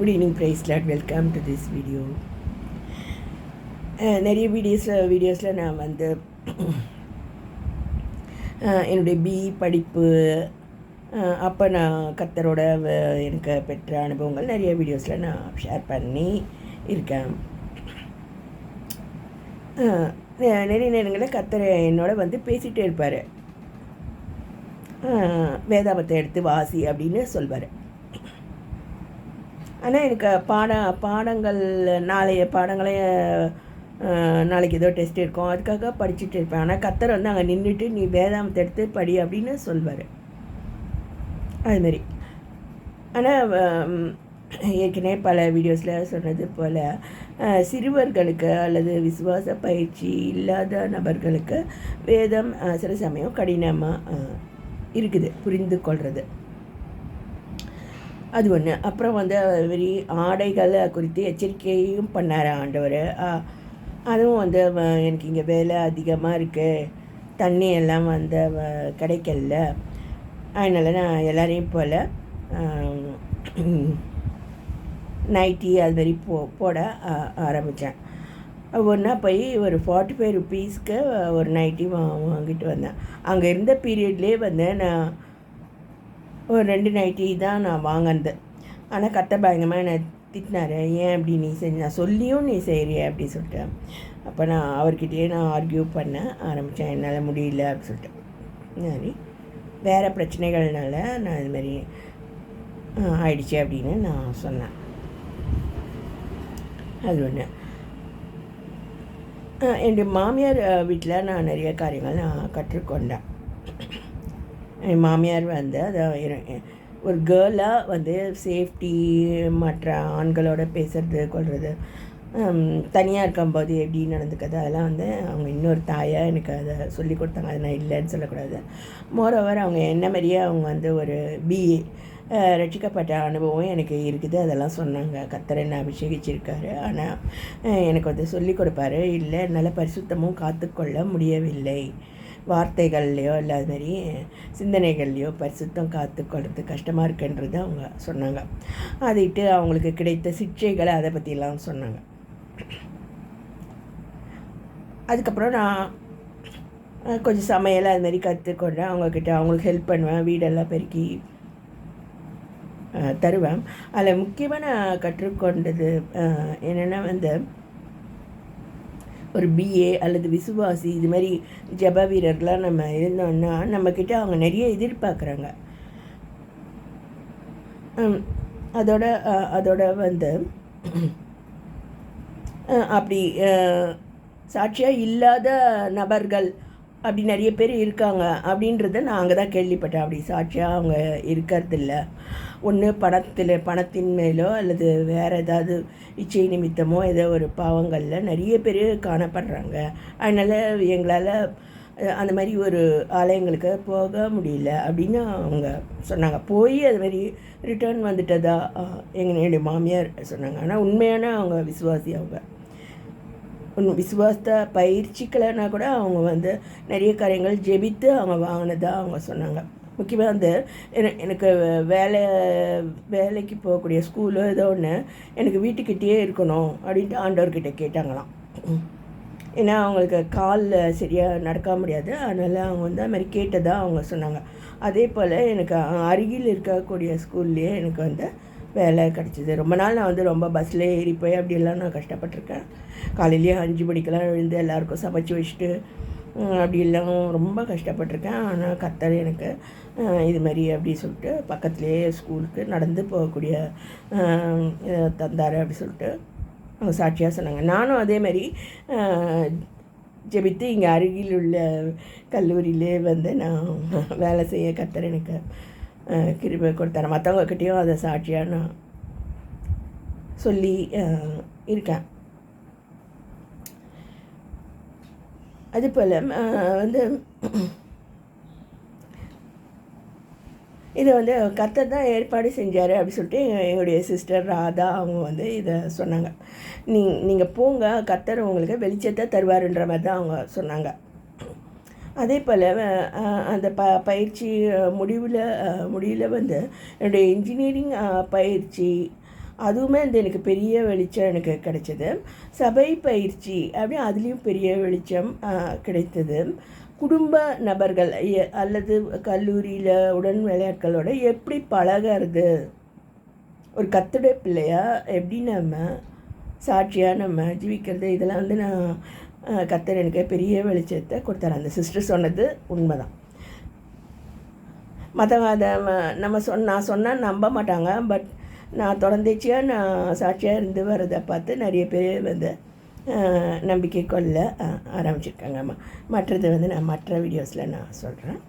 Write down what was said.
Good evening praise Lord welcome to this video நிறைய வீடியோஸில் uh, வீடியோஸில் நான் வந்து uh, என்னுடைய பி படிப்பு uh, அப்போ நான் கத்தரோட வ- எனக்கு பெற்ற அனுபவங்கள் நிறைய வீடியோஸில் நான் ஷேர் பண்ணி இருக்கேன். நிறைய நேரங்களில் கத்தர் என்னோட வந்து பேசிகிட்டே இருப்பார். வேதாபத்தை எடுத்து வாசி அப்படின்னு சொல்வார். ஆனால் எனக்கு பாட பாடங்கள் நாளைய பாடங்களே நாளைக்கு ஏதோ டெஸ்ட் இருக்கும். அதுக்காக படிச்சுட்டு இருப்பேன். ஆனால் கத்தர் வந்து அங்கே நின்றுட்டு நீ வேதாமத்தை எடுத்து படி அப்படின்னு சொல்வார். அதுமாரி ஆனால் ஏற்கனவே பல வீடியோஸில் சொன்னது போல் சிறுவர்களுக்கு அல்லது விசுவாச பயிற்சி இல்லாத நபர்களுக்கு வேதம் சில சமயம் கடினமாக இருக்குது புரிந்து கொள்வது அது ஒன்று அப்புறம் வந்து வெறி ஆடைகளை குறித்து எச்சரிக்கையும் பண்ணார் ஆண்டவர். அதுவும் வந்து வ- எனக்கு இங்கே வேலை அதிகமாக இருக்குது தண்ணி எல்லாம் வந்து வ- கிடைக்கல. அதனால் நான் எல்லாரையும் போல் நைட்டி அது மாதிரி போ போட ஆரம்பித்தேன் ஒன்றா போய் ஒரு ஃபார்ட்டி ஃபைவ் ருபீஸ்க்கு ஒரு நைட்டி வா வாங்கிட்டு வந்தேன். அங்கே இருந்த பீரியட்லேயே வந்து நான் ஒரு ரெண்டு நைட்டி தான் நான் வாங்கினது. ஆனால் கத்த பயங்கரமாக என்னை திட்டினாரு. ஏன் அப்படி நீ செஞ்ச நான் சொல்லியும் நீ செய்கிறிய அப்படி சொல்லிட்டு அப்போ நான் அவர்கிட்டயே நான் ஆர்கியூ பண்ண ஆரம்பித்தேன் என்னால் முடியல அப்படி சொல்லிட்டு சரி. வேறு பிரச்சனைகள்னால நான் இது மாதிரி ஆயிடுச்சு அப்படின்னு நான் சொன்னேன். அது ஒன்று என்னுடைய மாமியார் வீட்டில் நான் நிறைய காரியங்கள் நான் கற்றுக்கொண்டேன். என் மாமியார் வந்து அதை ஒரு கேர்ளாக வந்து சேஃப்டி மற்ற ஆண்களோட பேசுறது கொள்வது தனியாக இருக்கும்போது எப்படி நடந்துக்கிறது அதெல்லாம் வந்து அவங்க இன்னொரு தாயாக எனக்கு அதை சொல்லி கொடுத்தாங்க. அதை நான் இல்லைன்னு சொல்லக்கூடாது. மோரோவர் அவங்க என்ன மாதிரியே அவங்க வந்து ஒரு பிஏ ரட்சிக்கப்பட்ட அனுபவம் எனக்கு இருக்குது. அதெல்லாம் சொன்னாங்க. கத்தர் என்ன அபிஷேகிச்சிருக்காரு. ஆனால் எனக்கு வந்து சொல்லி கொடுப்பாரு. இல்லை என்னால் பரிசுத்தமும் காத்துக்கொள்ள முடியவில்லை. வார்த்தைகள்லையோ இல்லை அதுமாரி மாதிரி சிந்தனைகள்லையோ பரிசுத்தம் காத்துக்கொள்றது கஷ்டமாக இருக்குன்றது அவங்க சொன்னாங்க. அதிட்டு அவங்களுக்கு கிடைத்த சிக்ஷைகளை அதை பற்றிலாம் சொன்னாங்க. அதுக்கப்புறம் நான் கொஞ்சம் சமையல் அது மாதிரி கற்றுக்கொண்டேன் அவங்கக்கிட்ட அவங்களுக்கு ஹெல்ப் பண்ணுவேன். வீடெல்லாம் பெருக்கி தருவேன். அதில் முக்கியமாக நான் கற்றுக்கொண்டது என்னென்னா வந்து ஒரு பிஏ அல்லது விசுவாசி இது மாதிரி ஜப வீரர்லாம் நம்ம இருந்தோம்னா நம்மக்கிட்ட அவங்க நிறைய எதிர்பார்க்குறாங்க. அதோட அதோட வந்து அப்படி சாட்சியாக இல்லாத நபர்கள் அப்படி நிறைய பேர் இருக்காங்க அப்படின்றத நான் அங்கே தான் கேள்விப்பட்டேன். அப்படி சாட்சியாக அவங்க இருக்கிறதில்ல. ஒன்று பணத்தில் பணத்தின் மேலோ அல்லது வேறு ஏதாவது இச்சை நிமித்தமோ ஏதோ ஒரு பாவங்களில் நிறைய பேர் காணப்படுறாங்க. அதனால் எங்களால் அந்த மாதிரி ஒரு ஆலயங்களுக்கு போக முடியல அப்படின்னு அவங்க சொன்னாங்க. போய் அது மாதிரி ரிட்டர்ன் வந்துட்டதா எங்களுடைய என்னுடைய மாமியார் சொன்னாங்க. ஆனால் உண்மையான அவங்க விசுவாசி அவங்க. விசுவாசத்தை பயிற்சிக்கலைன்னா கூட அவங்க வந்து நிறைய காரியங்கள் ஜெபித்து அவங்க வாங்கினதாக அவங்க சொன்னாங்க. முக்கியமாக வந்து எனக்கு வேலை வேலைக்கு போகக்கூடிய ஸ்கூலோ ஏதோ ஒன்று எனக்கு வீட்டுக்கிட்டேயே இருக்கணும் அப்படின்ட்டு ஆண்டவர்கிட்ட கேட்டாங்களாம். ஏன்னா அவங்களுக்கு காலில் சரியாக நடக்க முடியாது. அதனால் அவங்க வந்து அது மாதிரி கேட்டதாக அவங்க சொன்னாங்க. அதே போல் எனக்கு அருகில் இருக்கக்கூடிய ஸ்கூல்லேயே எனக்கு வந்து வேலை கிடச்சிது. ரொம்ப நாள் நான் வந்து ரொம்ப பஸ்ஸில் ஏறி போய் அப்படியெல்லாம் நான் கஷ்டப்பட்டிருக்கேன். காலையிலேயே அஞ்சு மணிக்கெல்லாம் எழுந்து எல்லாருக்கும் சமைச்சு வச்சுட்டு அப்படிலாம் ரொம்ப கஷ்டப்பட்டிருக்கேன். ஆனால் கத்தர் எனக்கு இது மாதிரி அப்படி சொல்லிட்டு பக்கத்துலேயே ஸ்கூலுக்கு நடந்து போகக்கூடிய தந்தார் அப்படி சொல்லிட்டு அவங்க சாட்சியாக சொன்னாங்க. நானும் அதே மாதிரி ஜெபித்து இங்கே அருகில் உள்ள கல்லூரியிலே வந்து நான் வேலை செய்ய கத்தர் எனக்கு கிருபை கொடுத்தாரு. மற்றவங்கக்கிட்டேயும் அதை சாட்சியாக நான் சொல்லி இருக்கேன். அதுபோல் வந்து இதை வந்து கத்தர் தான் ஏற்பாடு செஞ்சார் அப்படி சொல்லிட்டு எங்களுடைய சிஸ்டர் ராதா அவங்க வந்து இதை சொன்னாங்க. நீ நீங்கள் போங்க கத்தர் உங்களுக்கு வெளிச்சத்தை தருவாருன்ற மாதிரி தான் அவங்க சொன்னாங்க. அதே போல் அந்த ப பயிற்சி முடிவில் முடியல வந்து என்னுடைய இன்ஜினியரிங் பயிற்சி அதுவுமே வந்து எனக்கு பெரிய வெளிச்சம் எனக்கு கிடைச்சது. சபை பயிற்சி அப்படி அதுலேயும் பெரிய வெளிச்சம் கிடைத்தது. குடும்ப நபர்கள் அல்லது கல்லூரியில் உடன் விளையாட்களோட எப்படி பழகிறது? ஒரு கத்துடைய பிள்ளையா? எப்படி நம்ம சாட்சியாக நம்ம ஜீவிக்கிறது இதெல்லாம் வந்து நான் கத்தர் எனக்கு பெரிய வெளிச்சத்தை கொடுத்தாரு. அந்த சிஸ்டர் சொன்னது உண்மைதான். மற்றவங்க நம்ம சொன்ன நான் சொன்னால் நம்ப மாட்டாங்க பட் நான் தொடர்ந்துச்சியாக நான் சாட்சியாக இருந்து வரதை பார்த்து நிறைய பேர் வந்து நம்பிக்கை கொள்ள அஹ், ஆரம்பிச்சிருக்காங்க. மற்றது வந்து நான் மற்ற வீடியோஸில் நான் சொல்கிறேன்